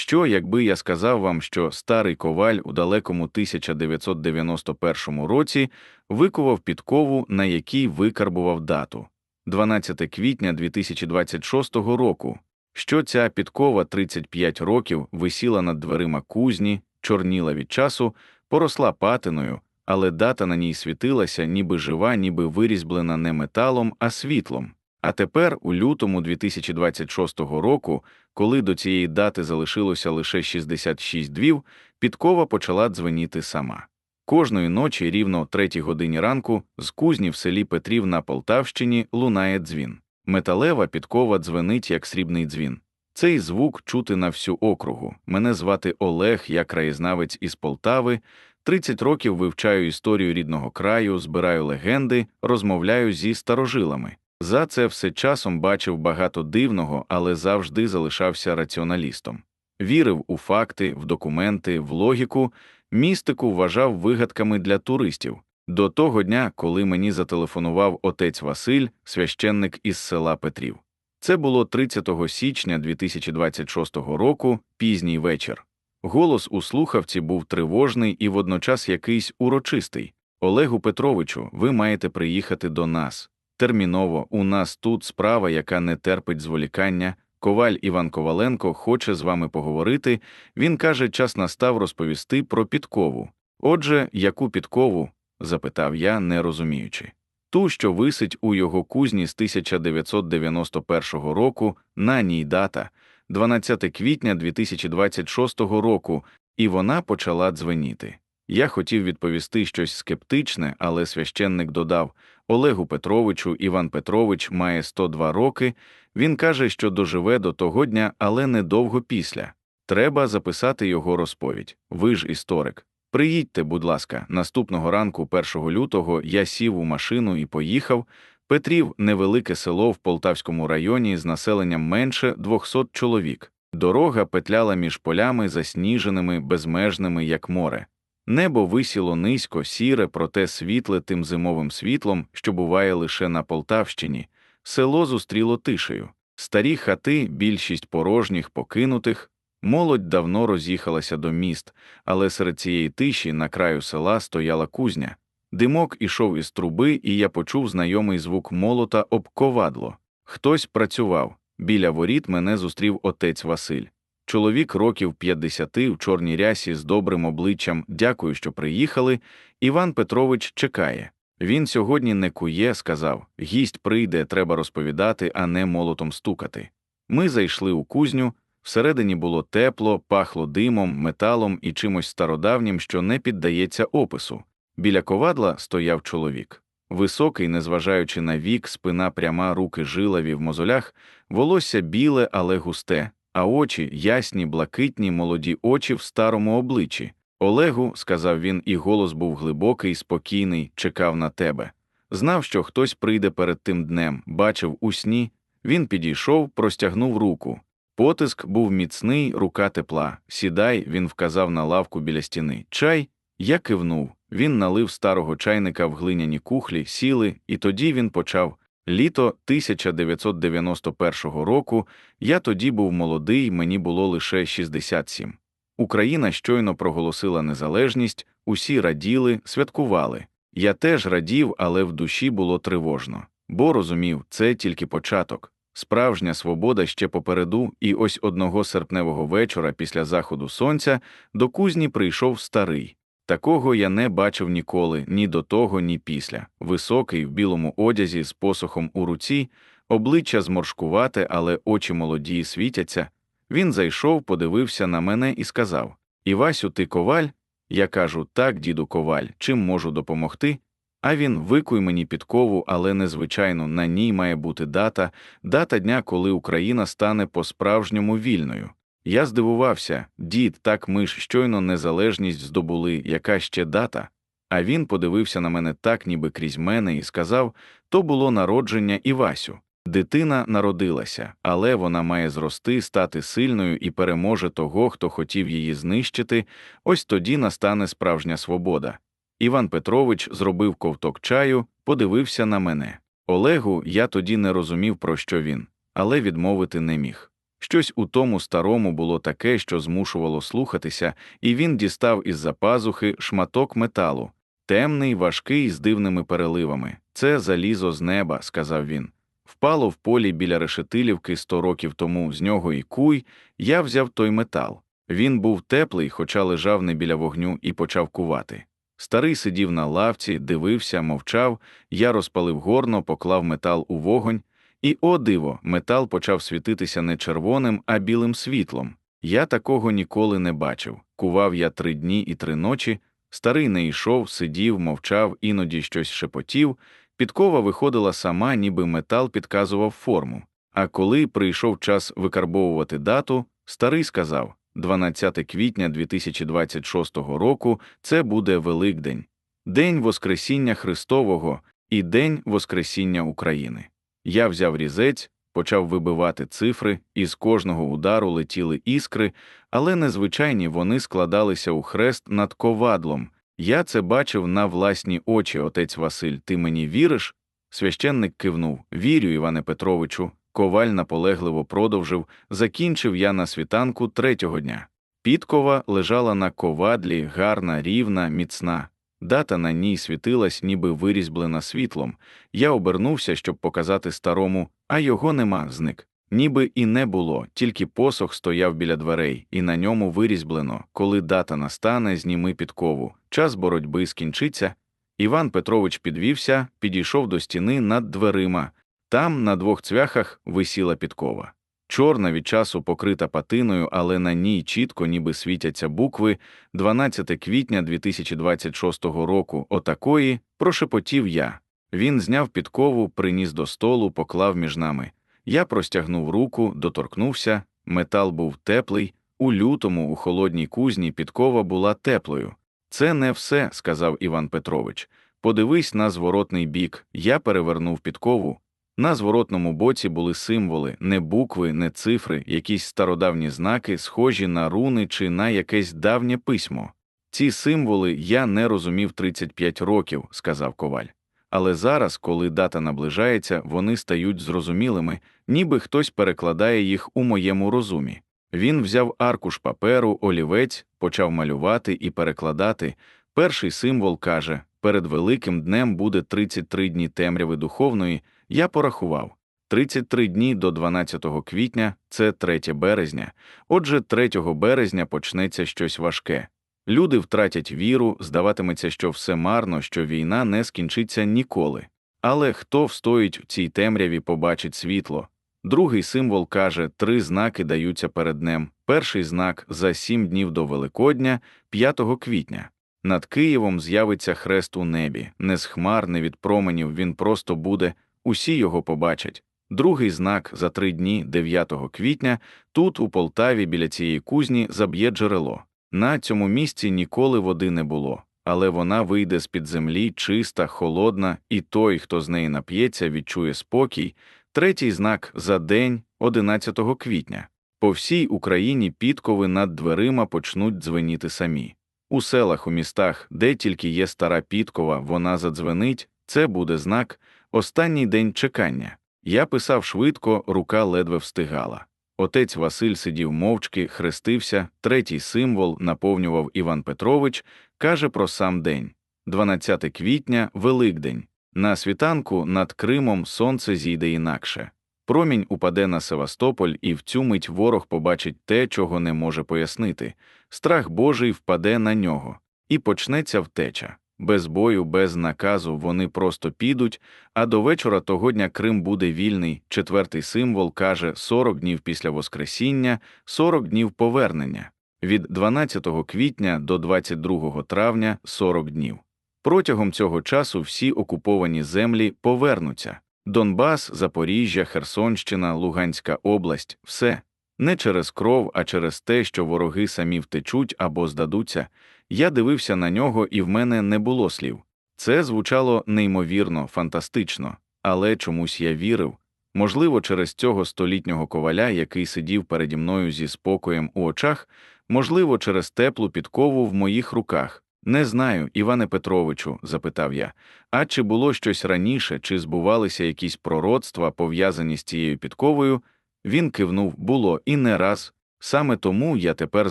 Що, якби я сказав вам, що старий коваль у далекому 1991 році викував підкову, на якій викарбував дату 12 квітня 2026 року, що ця підкова 35 років висіла над дверима кузні, чорніла від часу, поросла патиною, але дата на ній світилася, ніби жива, ніби вирізблена не металом, а світлом. А тепер, у лютому 2026 року, коли до цієї дати залишилося лише 66 двів, підкова почала дзвеніти сама. Кожної ночі, рівно о третій годині ранку, з кузні в селі Петрів на Полтавщині лунає дзвін. Металева підкова дзвенить, як срібний дзвін. Цей звук чути на всю округу. Мене звати Олег, я краєзнавець із Полтави. 30 років вивчаю історію рідного краю, збираю легенди, розмовляю зі старожилами. За це все часом бачив багато дивного, але завжди залишався раціоналістом. Вірив у факти, в документи, в логіку, містику вважав вигадками для туристів. До того дня, коли мені зателефонував отець Василь, священник із села Петрів. Це було 30 січня 2026 року, пізній вечір. Голос у слухавці був тривожний і водночас якийсь урочистий. Олегу Петровичу, ви маєте приїхати до нас. Терміново, у нас тут справа, яка не терпить зволікання. Коваль Іван Коваленко хоче з вами поговорити. Він каже, час настав розповісти про підкову. Отже, яку підкову? запитав я, не розуміючи. Ту, що висить у його кузні з 1991 року, на ній дата 12 квітня 2026 року, і вона почала дзвеніти. Я хотів відповісти щось скептичне, але священник додав Олегу Петровичу Іван Петрович має 102 роки. Він каже, що доживе до того дня, але недовго після. Треба записати його розповідь. Ви ж історик. Приїдьте, будь ласка, наступного ранку, 1 лютого, я сів у машину і поїхав. Петрів невелике село в Полтавському районі з населенням менше 200 чоловік. Дорога петляла між полями, засніженими, безмежними, як море. Небо висіло низько, сіре, проте світле тим зимовим світлом, що буває лише на Полтавщині. Село зустріло тишею. Старі хати, більшість порожніх, покинутих, молодь давно роз'їхалася до міст, але серед цієї тиші на краю села стояла кузня. Димок ішов із труби, і я почув знайомий звук молота об ковадло. Хтось працював. Біля воріт мене зустрів отець Василь. Чоловік років 50 в чорній рясі з добрим обличчям, дякую, що приїхали. Іван Петрович чекає. Він сьогодні не кує, сказав гість прийде, треба розповідати, а не молотом стукати. Ми зайшли у кузню, всередині було тепло, пахло димом, металом і чимось стародавнім, що не піддається опису. Біля ковадла стояв чоловік. Високий, незважаючи на вік, спина пряма, руки жилаві в мозолях, волосся біле, але густе, а очі ясні, блакитні, молоді очі в старому обличчі. Олегу, сказав він, і голос був глибокий, спокійний, чекав на тебе. Знав, що хтось прийде перед тим днем, бачив у сні. Він підійшов, простягнув руку. Потиск був міцний, рука тепла. Сідай, він вказав на лавку біля стіни. Чай. Я кивнув. Він налив старого чайника в глиняні кухлі, сіли, і тоді він почав. Літо 1991 року я тоді був молодий, мені було лише 67. Україна щойно проголосила незалежність, усі раділи, святкували. Я теж радів, але в душі було тривожно, бо розумів, це тільки початок. Справжня свобода ще попереду, і ось одного серпневого вечора після заходу сонця до кузні прийшов старий. Такого я не бачив ніколи, ні до того, ні після. Високий, в білому одязі, з посохом у руці, обличчя зморшкувате, але очі молоді світяться. Він зайшов, подивився на мене і сказав Івасю, ти коваль? Я кажу так, діду коваль, чим можу допомогти? А він викуй мені підкову, але незвичайно на ній має бути дата, дата дня, коли Україна стане по-справжньому вільною. Я здивувався, дід, так ми ж щойно незалежність здобули, яка ще дата. А він подивився на мене так, ніби крізь мене, і сказав то було народження Івасю. Дитина народилася, але вона має зрости, стати сильною і переможе того, хто хотів її знищити, ось тоді настане справжня свобода. Іван Петрович зробив ковток чаю, подивився на мене. Олегу, я тоді не розумів, про що він, але відмовити не міг. Щось у тому старому було таке, що змушувало слухатися, і він дістав із за пазухи шматок металу, темний, важкий, з дивними переливами. Це залізо з неба, сказав він. Впало в полі біля решетилівки сто років тому, з нього і куй, я взяв той метал. Він був теплий, хоча лежав не біля вогню і почав кувати. Старий сидів на лавці, дивився, мовчав, я розпалив горно, поклав метал у вогонь, і, о диво, метал почав світитися не червоним, а білим світлом. Я такого ніколи не бачив. Кував я три дні і три ночі. Старий не йшов, сидів, мовчав, іноді щось шепотів. Підкова виходила сама, ніби метал підказував форму. А коли прийшов час викарбовувати дату, старий сказав 12 квітня 2026 року це буде Великдень, День Воскресіння Христового і День Воскресіння України. Я взяв різець, почав вибивати цифри, і з кожного удару летіли іскри, але незвичайні вони складалися у хрест над ковадлом. Я це бачив на власні очі, отець Василь. Ти мені віриш? Священник кивнув Вірю, Іване Петровичу. Коваль наполегливо продовжив, закінчив я на світанку третього дня. Підкова лежала на ковадлі, гарна, рівна, міцна. Дата на ній світилась, ніби вирізблена світлом. Я обернувся, щоб показати старому, а його нема, зник. Ніби і не було, тільки посох стояв біля дверей, і на ньому вирізблено, коли дата настане, зніми підкову, час боротьби скінчиться. Іван Петрович підвівся, підійшов до стіни над дверима. Там, на двох цвяхах, висіла підкова. Чорна від часу покрита патиною, але на ній чітко ніби світяться букви 12 квітня 2026 року. Отакої прошепотів я. Він зняв підкову, приніс до столу, поклав між нами. Я простягнув руку, доторкнувся, метал був теплий, у лютому, у холодній кузні, підкова була теплою. Це не все, сказав Іван Петрович. Подивись на зворотний бік. Я перевернув підкову. На зворотному боці були символи, не букви, не цифри, якісь стародавні знаки, схожі на руни чи на якесь давнє письмо. Ці символи я не розумів 35 років, сказав коваль. Але зараз, коли дата наближається, вони стають зрозумілими, ніби хтось перекладає їх у моєму розумі. Він взяв аркуш паперу, олівець, почав малювати і перекладати. Перший символ каже: перед Великим днем буде 33 дні темряви духовної. Я порахував 33 дні до 12 квітня це 3 березня. Отже, 3 березня почнеться щось важке. Люди втратять віру, здаватиметься, що все марно, що війна не скінчиться ніколи. Але хто встоїть в цій темряві, побачить світло. Другий символ каже, три знаки даються перед днем. Перший знак за сім днів до Великодня, 5 квітня. Над Києвом з'явиться хрест у небі, не з хмар, не від променів, він просто буде, усі його побачать. Другий знак за три дні, 9 квітня, тут, у Полтаві, біля цієї кузні, заб'є джерело. На цьому місці ніколи води не було, але вона вийде з під землі, чиста, холодна, і той, хто з неї нап'ється, відчує спокій. Третій знак за день, 11 квітня. По всій Україні підкови над дверима почнуть дзвеніти самі. У селах, у містах, де тільки є стара підкова, вона задзвенить, це буде знак, останній день чекання. Я писав швидко, рука ледве встигала. Отець Василь сидів мовчки, хрестився, третій символ наповнював Іван Петрович, каже про сам день 12 квітня, Великдень. На світанку над Кримом сонце зійде інакше. Промінь упаде на Севастополь, і в цю мить ворог побачить те, чого не може пояснити. Страх Божий впаде на нього, і почнеться втеча. Без бою, без наказу вони просто підуть, а до вечора того дня Крим буде вільний. Четвертий символ каже 40 днів після Воскресіння, 40 днів повернення, від 12 квітня до 22 травня 40 днів. Протягом цього часу всі окуповані землі повернуться Донбас, Запоріжжя, Херсонщина, Луганська область все не через кров, а через те, що вороги самі втечуть або здадуться. Я дивився на нього, і в мене не було слів. Це звучало неймовірно, фантастично, але чомусь я вірив. Можливо, через цього столітнього коваля, який сидів переді мною зі спокоєм у очах, можливо, через теплу підкову в моїх руках. Не знаю, Іване Петровичу, запитав я, а чи було щось раніше, чи збувалися якісь пророцтва, пов'язані з цією підковою? Він кивнув було і не раз. Саме тому я тепер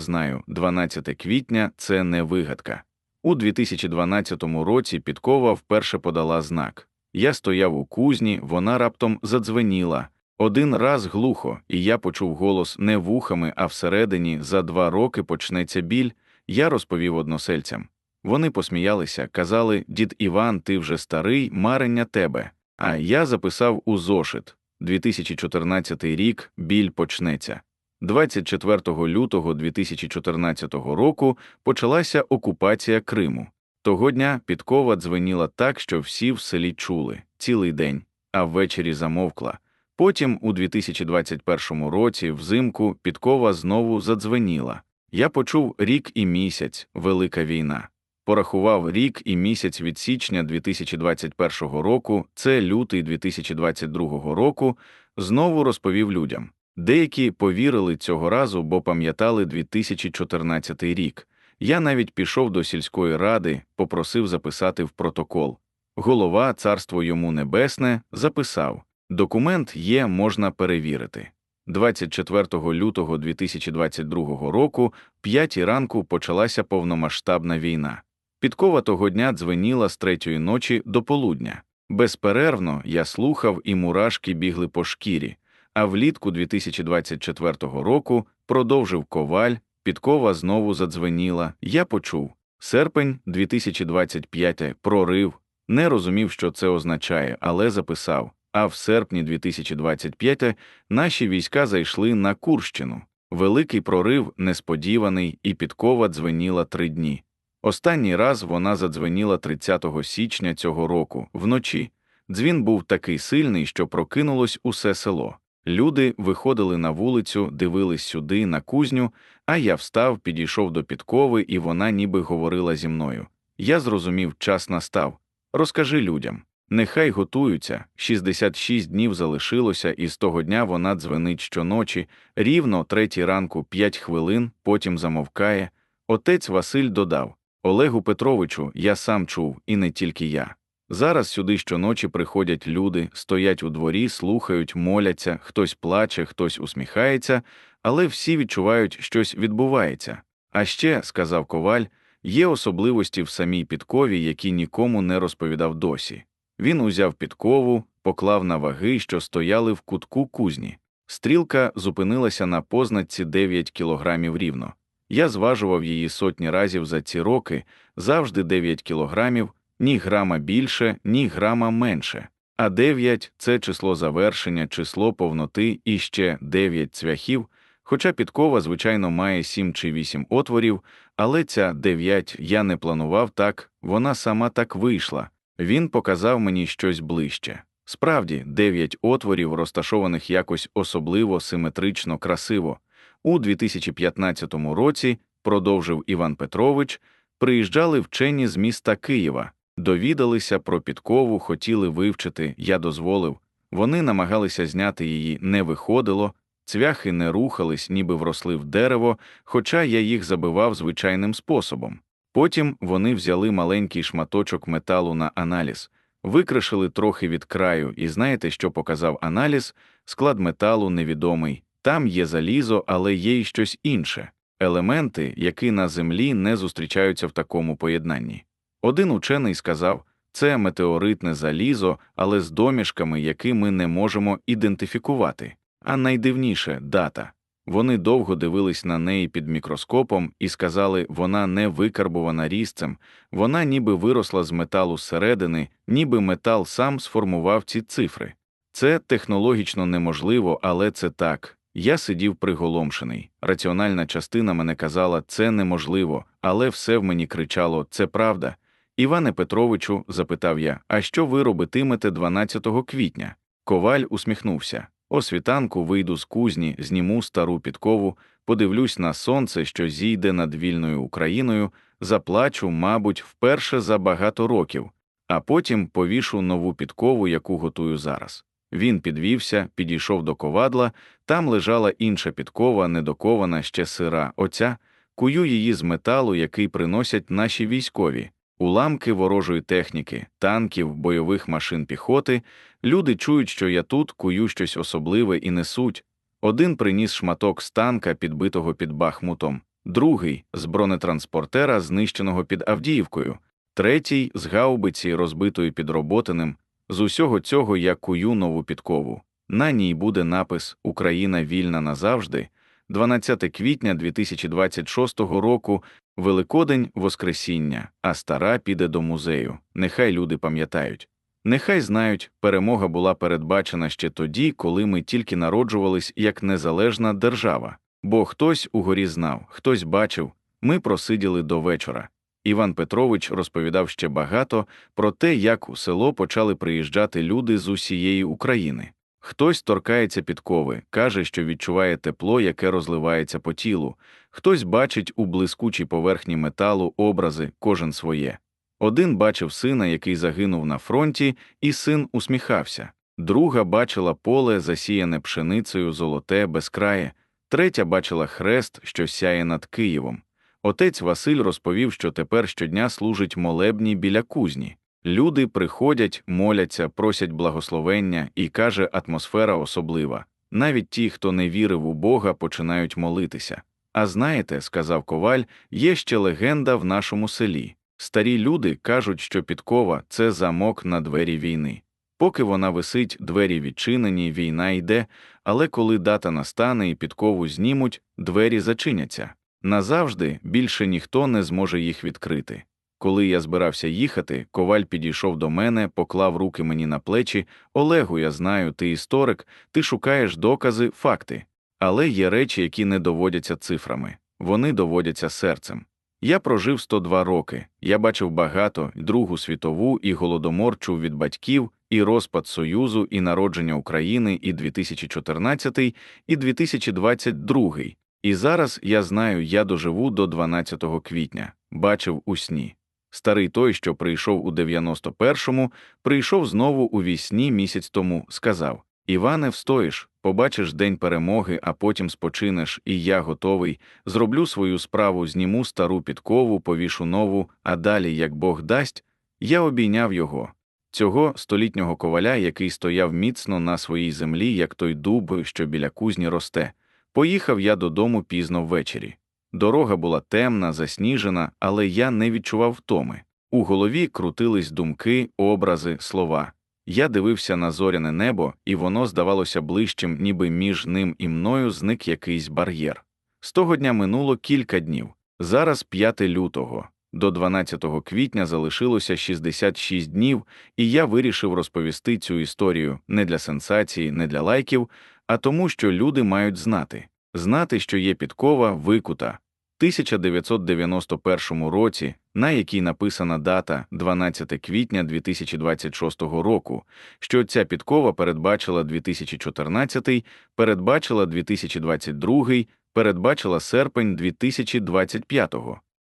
знаю, 12 квітня це не вигадка. У 2012 році Підкова вперше подала знак. Я стояв у кузні, вона раптом задзвеніла. Один раз глухо, і я почув голос не вухами, а всередині за два роки почнеться біль. Я розповів односельцям. Вони посміялися, казали дід Іван, ти вже старий, марення тебе. А я записав у зошит 2014 рік біль почнеться. 24 лютого 2014 року почалася окупація Криму. Того дня підкова дзвеніла так, що всі в селі чули цілий день, а ввечері замовкла. Потім, у 2021 році, взимку, підкова знову задзвеніла. Я почув рік і місяць, велика війна. Порахував рік і місяць від січня 2021 року, це лютий 2022 року, знову розповів людям. Деякі повірили цього разу, бо пам'ятали 2014 рік. Я навіть пішов до сільської ради, попросив записати в протокол. Голова, царство йому небесне, записав документ є, можна перевірити. 24 лютого 2022 року, 5 ранку, почалася повномасштабна війна. Підкова того дня дзвеніла з третьої ночі до полудня. Безперервно я слухав, і мурашки бігли по шкірі. А влітку 2024 року продовжив коваль, підкова знову задзвеніла. Я почув серпень 2025 прорив, не розумів, що це означає, але записав. А в серпні 2025 наші війська зайшли на Курщину. Великий прорив несподіваний, і підкова дзвеніла три дні. Останній раз вона задзвеніла 30 січня цього року, вночі. Дзвін був такий сильний, що прокинулось усе село. Люди виходили на вулицю, дивились сюди, на кузню, а я встав, підійшов до підкови, і вона ніби говорила зі мною. Я зрозумів, час настав. Розкажи людям. Нехай готуються, 66 днів залишилося, і з того дня вона дзвенить щоночі, рівно третій ранку 5 хвилин, потім замовкає. Отець Василь додав Олегу Петровичу, я сам чув, і не тільки я. Зараз сюди щоночі приходять люди, стоять у дворі, слухають, моляться, хтось плаче, хтось усміхається, але всі відчувають, щось відбувається. А ще, сказав коваль, є особливості в самій підкові, які нікому не розповідав досі. Він узяв підкову, поклав на ваги, що стояли в кутку кузні. Стрілка зупинилася на позначці 9 кілограмів рівно. Я зважував її сотні разів за ці роки, завжди 9 кілограмів ні грама більше, ні грама менше, а 9 – це число завершення, число повноти і ще 9 цвяхів, хоча підкова, звичайно, має 7 чи 8 отворів, але ця 9 я не планував так, вона сама так вийшла. Він показав мені щось ближче. Справді, 9 отворів, розташованих якось особливо симетрично красиво. У 2015 році, продовжив Іван Петрович, приїжджали вчені з міста Києва. Довідалися про підкову, хотіли вивчити, я дозволив. Вони намагалися зняти її, не виходило, цвяхи не рухались, ніби вросли в дерево, хоча я їх забивав звичайним способом. Потім вони взяли маленький шматочок металу на аналіз, викришили трохи від краю, і знаєте, що показав аналіз? Склад металу невідомий. Там є залізо, але є й щось інше елементи, які на землі не зустрічаються в такому поєднанні. Один учений сказав, це метеоритне залізо, але з домішками, які ми не можемо ідентифікувати. А найдивніше дата. Вони довго дивились на неї під мікроскопом і сказали, вона не викарбувана різцем, вона ніби виросла з металу зсередини, ніби метал сам сформував ці цифри. Це технологічно неможливо, але це так. Я сидів приголомшений. Раціональна частина мене казала, це неможливо, але все в мені кричало це правда. Іване Петровичу, запитав я, а що ви робитимете 12 квітня? Коваль усміхнувся. О світанку вийду з кузні, зніму стару підкову, подивлюсь на сонце, що зійде над вільною Україною, заплачу, мабуть, вперше за багато років, а потім повішу нову підкову, яку готую зараз. Він підвівся, підійшов до ковадла, там лежала інша підкова, недокована ще сира, оця, кую її з металу, який приносять наші військові. Уламки ворожої техніки, танків, бойових машин піхоти, люди чують, що я тут кую щось особливе і несуть. Один приніс шматок з танка, підбитого під Бахмутом, другий з бронетранспортера, знищеного під Авдіївкою, третій з гаубиці, розбитої під Роботиним. З усього цього я кую нову підкову. На ній буде напис Україна вільна назавжди, 12 квітня 2026 року, Великодень Воскресіння, а стара піде до музею. Нехай люди пам'ятають. Нехай знають, перемога була передбачена ще тоді, коли ми тільки народжувались як незалежна держава. Бо хтось угорі знав, хтось бачив, ми просиділи до вечора. Іван Петрович розповідав ще багато про те, як у село почали приїжджати люди з усієї України. Хтось торкається підкови, каже, що відчуває тепло, яке розливається по тілу, хтось бачить у блискучій поверхні металу образи, кожен своє. Один бачив сина, який загинув на фронті, і син усміхався, друга бачила поле, засіяне пшеницею, золоте, безкрає, третя бачила хрест, що сяє над Києвом. Отець Василь розповів, що тепер щодня служить молебні біля кузні. Люди приходять, моляться, просять благословення, і каже, атмосфера особлива. Навіть ті, хто не вірив у Бога, починають молитися. А знаєте, сказав коваль, є ще легенда в нашому селі. Старі люди кажуть, що підкова це замок на двері війни. Поки вона висить, двері відчинені, війна йде, але коли дата настане і підкову знімуть, двері зачиняться. Назавжди більше ніхто не зможе їх відкрити. Коли я збирався їхати, коваль підійшов до мене, поклав руки мені на плечі Олегу, я знаю, ти історик, ти шукаєш докази, факти. Але є речі, які не доводяться цифрами, вони доводяться серцем. Я прожив 102 роки, я бачив багато, Другу світову, і голодомор чув від батьків, і розпад Союзу, і народження України, і 2014, і 2022. І зараз я знаю, я доживу до 12 квітня, бачив у сні. Старий той, що прийшов у 91-му, прийшов знову у вісні місяць тому, сказав Іване, встоїш, побачиш день перемоги, а потім спочинеш, і я готовий, зроблю свою справу, зніму стару підкову, повішу нову, а далі, як Бог дасть, я обійняв його. Цього столітнього коваля, який стояв міцно на своїй землі, як той дуб, що біля кузні росте. Поїхав я додому пізно ввечері. Дорога була темна, засніжена, але я не відчував втоми. У голові крутились думки, образи, слова. Я дивився на зоряне небо, і воно здавалося ближчим, ніби між ним і мною зник якийсь бар'єр. З того дня минуло кілька днів. Зараз 5 лютого. До 12 квітня залишилося 66 днів, і я вирішив розповісти цю історію не для сенсації, не для лайків, а тому, що люди мають знати знати, що є підкова викута. 1991 році, на якій написана дата 12 квітня 2026 року, що ця підкова передбачила 2014, передбачила 2022, передбачила серпень 2025,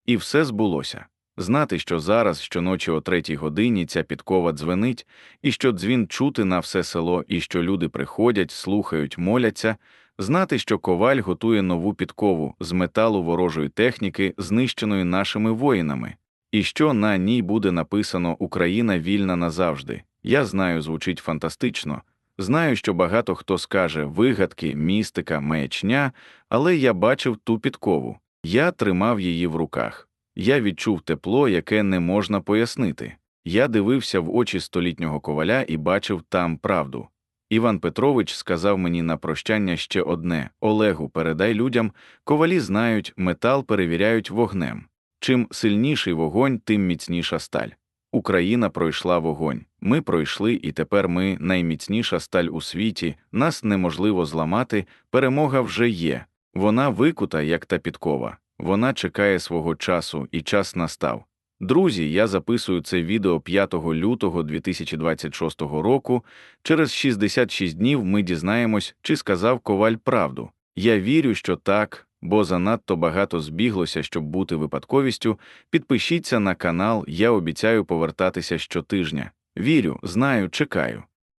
і все збулося. Знати, що зараз, щоночі о третій годині, ця підкова дзвенить, і що дзвін чути на все село, і що люди приходять, слухають, моляться, знати, що коваль готує нову підкову з металу ворожої техніки, знищеної нашими воїнами, і що на ній буде написано Україна вільна назавжди. Я знаю, звучить фантастично. Знаю, що багато хто скаже вигадки, містика, маячня, але я бачив ту підкову, я тримав її в руках. Я відчув тепло, яке не можна пояснити. Я дивився в очі столітнього коваля і бачив там правду. Іван Петрович сказав мені на прощання ще одне Олегу, передай людям, ковалі знають, метал перевіряють вогнем. Чим сильніший вогонь, тим міцніша сталь. Україна пройшла вогонь. Ми пройшли, і тепер ми найміцніша сталь у світі, нас неможливо зламати, перемога вже є. Вона викута, як та підкова. Вона чекає свого часу, і час настав. Друзі, я записую це відео 5 лютого 2026 року. Через 66 днів ми дізнаємось, чи сказав коваль правду. Я вірю, що так, бо занадто багато збіглося, щоб бути випадковістю. Підпишіться на канал, я обіцяю повертатися щотижня. Вірю, знаю, чекаю.